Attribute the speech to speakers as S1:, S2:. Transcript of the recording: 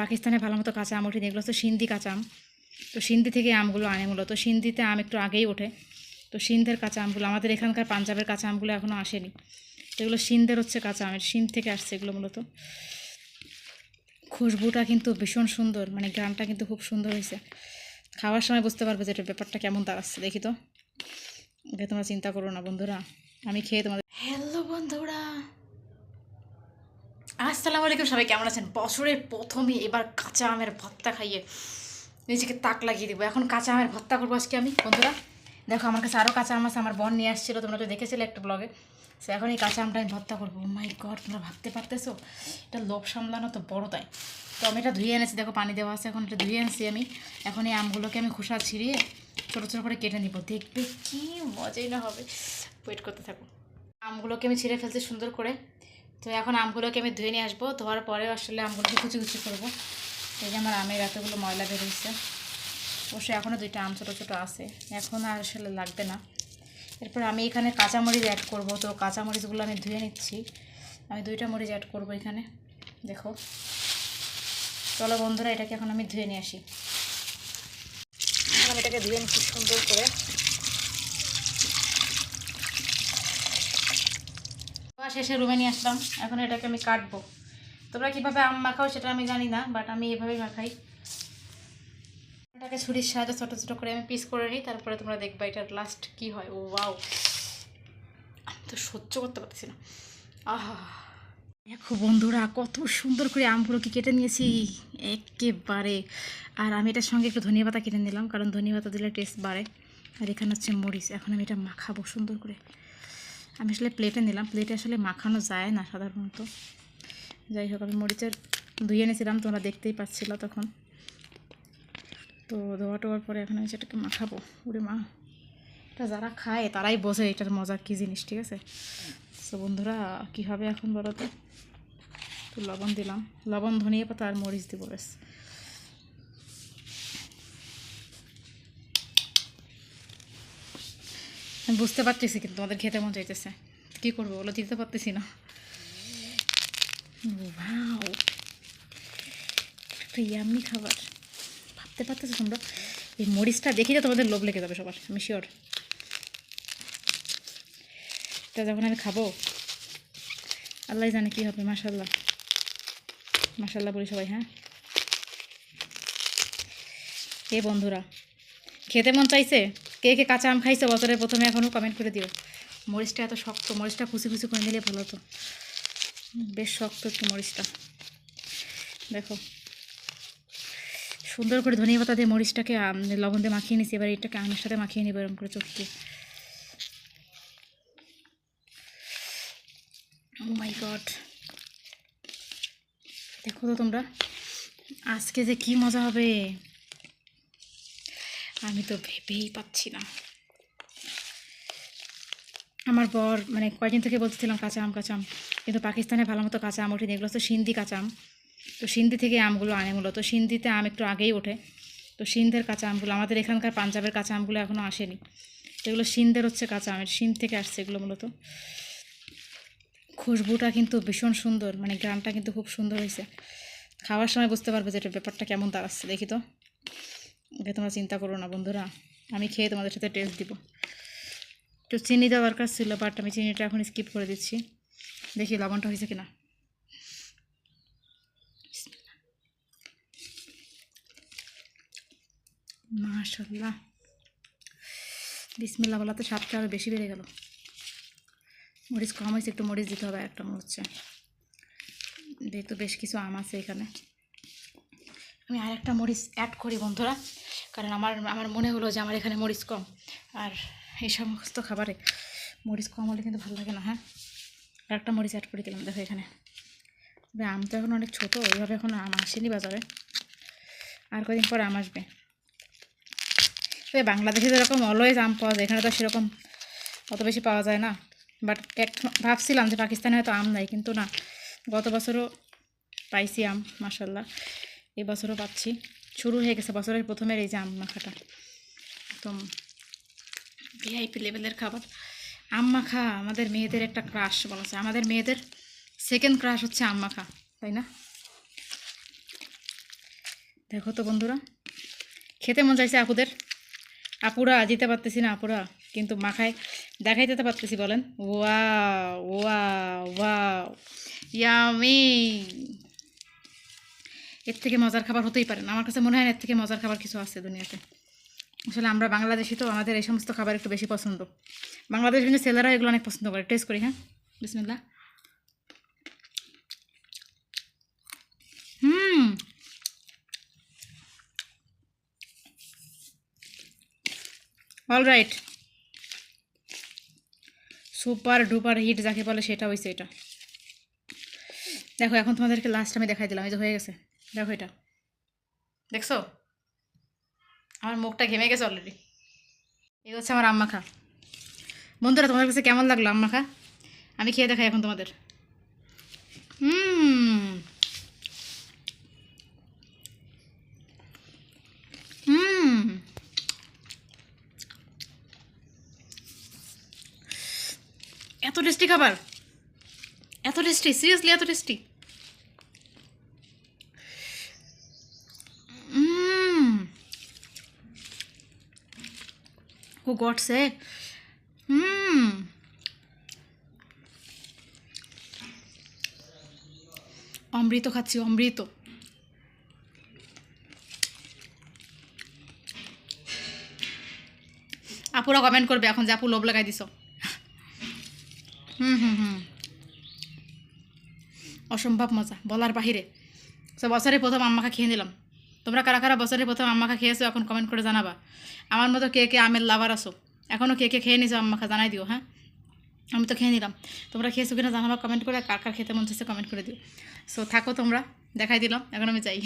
S1: পাকিস্তানে ভালো মতো কাঁচা আম ওঠেনি, এগুলো তো সিন্ধি কাঁচা আম। তো সিন্ধি থেকে আমগুলো আনে মূলত। সিন্ধিতে আম একটু আগেই ওঠে। তো সিন্ধের কাঁচা আমগুলো, আমাদের এখানকার পাঞ্জাবের কাঁচা আমগুলো এখনও আসেনি। তো এগুলো সিন্ধের হচ্ছে কাঁচা আমের, সিন্ধ থেকে আসছে এগুলো মূলত। খুশবুটা কিন্তু ভীষণ সুন্দর মানে গ্রামটা কিন্তু খুব সুন্দর হয়েছে। খাওয়ার সময় বুঝতে পারবে যে এটার ব্যাপারটা কেমন দাঁড়াচ্ছে, দেখি তো। ওকে তোমরা চিন্তা করো না বন্ধুরা, আমি খেয়ে তোমাদের হ্যালো আসসালামু আলাইকুম সবাই, কেমন আছেন? বছরের প্রথমে এবার কাঁচা আমের ভর্তা খাইয়ে নিজেকে তাক লাগিয়ে দেবো। এখন কাঁচা আমের ভর্তা করব আজকে আমি। বন্ধুরা, দেখো আমার কাছে আরও কাঁচা আম আছে, আমার বন নিয়ে আসছিল, তোমরা তো দেখেছিলে একটা ব্লগে সে এখন এই কাঁচা আমটা আমি ভর্তা করব। মাই গড তোমরা ভাবতে পারতেছো? এটা লোভ সামলানো তো বড় তাই। তো আমি এটা ধুয়ে এনেছি, দেখো পানি দেওয়া আছে, এখন এটা ধুয়ে এনেছি আমি। এখন এই আমগুলোকে আমি খোসা ছিঁড়িয়ে ছোটো ছোটো করে কেটে নিব। দেখবে কী মজাই না হবে। ওয়েট করতে থাকো। আমগুলোকে আমি ছিঁড়ে ফেলছি সুন্দর করে। তো এখন আমগুলোকে আমি ধুয়ে নিয়ে আসব। ধোয়ার পরে আসলে আমগুলোকে কুচি কুচি করব। এই যে আমার আমের এতগুলো ময়লা বেরোচ্ছে অবশ্যই এখনও দুইটা আম ছোটো ছোটো আছে। এখন আর আসলে লাগবে না। এরপর আমি এখানে কাঁচামরিচ অ্যাড করব। তো কাঁচামরিচগুলো আমি ধুয়ে নিচ্ছি। আমি দুইটা মরিচ অ্যাড করব এখানে। দেখো। চলো বন্ধুরা, এটাকে এখন আমি ধুয়ে নিয়ে আসি। এখন আমি এটাকে ধুয়ে নিচ্ছি সুন্দর করে। খাওয়া শেষে রুমে নিয়ে আসলাম। এখন এটাকে আমি কাটবো। তোমরা কীভাবে আম মাখাও সেটা আমি জানি না বাট আমি এভাবেই মাখাই। এটাকে ছুরির সাহায্যে ছোটো ছোটো করে আমি পিস করে নিই, তারপরে তোমরা দেখবা এটার লাস্ট কি হয়। ও ওয়াও আমি তো সহ্য করতে পারতেছি না। আহা! দেখো বন্ধুরা, কত সুন্দর করে আমগুলো কি কেটে নিয়েছি। একেবারে। আর আমি এটার সঙ্গে একটু ধনিয়া পাতা কেটে নিলাম, কারণ ধনিয়া পাতা দিলে টেস্ট বাড়ে। আর এখানে হচ্ছে মরিচ। এখন আমি এটা মাখাবো সুন্দর করে। আমি আসলে প্লেটে নিলাম। প্লেটে আসলে মাখানো যায় না সাধারণত। যাই হোক, আমি মরিচের ধুয়ে এনেছিলাম, তোমরা দেখতেই পাচ্ছিল তখন। তো ধোয়া টোয়ার পরে এখন আমি সেটাকে মাখাবো। ওরে মা, এটা যারা খায় তারাই বোঝে এটার মজা কী জিনিস, ঠিক আছে? তো বন্ধুরা, কী হবে এখন বলো তো? লবণ দিলাম। লবণ, ধনিয়া পাতা আর মরিচ দিব বেশ আমি বুঝতে পারতেছি কিন্তু তোমাদের খেতে মন চাইতেছে। কী করব বলো? দিতে পারতেছি না। ইয়াম্মি খাবার। ভাবতে পারতেছো তোমরা? এই মরিচটা দেখি তো তোমাদের লোভ লেগে যাবে সবার, আমি শিওর এটা যখন আমি খাব আল্লাহ জানে কী হবে মাসাল্লাহ মাসাল্লাহ বলি সবাই হ্যাঁ? এ বন্ধুরা, খেতে মন চাইছে? কে কে কাঁচা আম খাইছে বছরের প্রথমে এখনও কমেন্ট করে দিও। মরিচটা এত শক্ত, মরিচটা কুচি কুচি করে নিলে ভালো হতো। বেশ শক্ত একটু মরিচটা। দেখো। সুন্দর করে ধনিয়া পাতা দিয়ে মরিচটাকে লবণ দিয়ে মাখিয়ে নিছি, এবার এটাকে আমের সাথে মাখিয়ে নিব এরকম করে চটকে মাই গড দেখো তো তোমরা, আজকে যে কি মজা হবে। আমি তো ভেবেই পাচ্ছি না। আমার বর মানে কয়েকদিন থেকে বলতেছিলাম কাঁচা আম কাঁচা আম কিন্তু পাকিস্তানে ভালো মতো কাঁচা আম ওঠেনি। এগুলো তো সিন্ধি কাঁচা আম তো সিন্ধি থেকে আমগুলো আনে মূলত। সিন্ধিতে আম একটু আগেই ওঠে। তো সিন্ধের কাঁচা আমগুলো আমাদের এখানকার পাঞ্জাবের কাঁচা আমগুলো এখনও আসেনি। এগুলো সিন্ধের হচ্ছে কাঁচা আমের সিন্ধ থেকে আসছে এগুলো মূলত। খুশবুটা কিন্তু ভীষণ সুন্দর। মানে গ্রামটা কিন্তু খুব সুন্দর হয়েছে। খাওয়ার সময় বুঝতে পারবে যে এটার ব্যাপারটা কেমন দাঁড়াচ্ছে, দেখি তো। ওকে তোমরা চিন্তা করো না, বন্ধুরা। আমি খেয়ে তোমাদের সাথে টেস্ট দিব। একটু চিনি দেওয়া দরকার ছিল বাট আমি চিনিটা এখন স্কিপ করে দিচ্ছি। দেখি লবণটা হয়েছে কিনা। মাশাল্লাহ বিসমিল্লা বলাতে স্বাদটা আরও বেশি বেড়ে গেল। মরিচ কম হয়েছে, একটু মরিচ দিতে হবে, একটা হচ্ছে যেহেতু বেশ কিছু আম আছে এখানে। আমি আর একটা মরিচ অ্যাড করি বন্ধুরা, কারণ আমার আমার মনে হলো যে আমার এখানে মরিচ কম। আর এই সমস্ত খাবারে মরিচ কম হলে কিন্তু ভালো লাগে না হ্যাঁ? আর একটা মরিচ অ্যাড করে দিলাম, দেখো এখানে। তবে আম তো এখন অনেক ছোটো, ওইভাবে এখন আম আসেনি বাজারে। আর কদিন পর আম আসবে। তবে বাংলাদেশে যেরকম অলওয়েজ আম পাওয়া যায়, এখানে তো সেরকম অত বেশি পাওয়া যায় না। বাট এক, ভাবছিলাম যে পাকিস্তানে হয়তো আম নাই, কিন্তু না, গত বছরও পাইছি আম মাসাল্লাহ এই বছরও পাচ্ছি। শুরু হয়ে গেছে বছরের প্রথমের এই যে আম মাখাটা। একদম ভিআইপি লেভেলের খাবার। আম মাখা আমাদের মেয়েদের একটা ক্রাশ বলা যায়। আমাদের মেয়েদের সেকেন্ড ক্রাশ হচ্ছে আম মাখা, তাই না? দেখো তো বন্ধুরা, খেতে মন চাইছে আপুদের। আপুরা যেতে পারতেছি না আপুরা, কিন্তু মাখায় দেখাই তো পারতেছি, বলেন। ওয়া ওয়া ওয়া ইয়ামি। এর থেকে মজার খাবার হতেই পারে না। আমার কাছে মনে হয় না এর থেকে মজার খাবার কিছু আছে দুনিয়াতে। আসলে আমরা বাংলাদেশি তো, আমাদের এই সমস্ত খাবার একটু বেশি পছন্দ। বাংলাদেশ কিন্তু ছেলেরা এগুলো অনেক পছন্দ করে। টেস্ট করি হ্যাঁ? বিসমিল্লা হুম। All right super duper hit যাকে বলে সেটা হয়েছে এটা। দেখো, এখন তোমাদেরকে লাস্ট আমি দেখাই দিলাম, এই যে হয়ে গেছে। দেখো এটা। দেখছ? আমার মুখটা ঘেমে গেছে অলরেডি এই হচ্ছে আমার আম্মা খা বন্ধুরা, তোমাদের কাছে কেমন লাগল আম্মা খা আমি খেয়ে দেখাই এখন তোমাদের। হুম। এত টেস্টি খাবার। এত টেস্টি সিরিয়াসলি এত টেস্টি। ও গড সে হুম অমৃত খাচ্ছি, অমৃত। আপুরা কমেন্ট করবে এখন যে আপু লোভ লাগাই দিছ। হুম হুম হুম। অসম্ভব মজা, বলার বাহিরে। তো বছরে প্রথম আম্মাখা খেয়ে নিলাম। তোমরা কারা কারা বছরের প্রথম আম্মাখা খেয়েছো এখন কমেন্ট করে জানাবা। আমার মতো কে কে আমের লাভার আসো এখনও কে কে খেয়ে নিছো আম্মাখা জানাই দিও হ্যাঁ? আমি তো খেয়ে নিলাম। তোমরা খেয়েছো কিনা জানাবা কমেন্ট করে, কার কার খেতে মন চাইছে কমেন্ট করে দিও। সো থাকো তোমরা, দেখাই দিলাম, এখন আমি চাই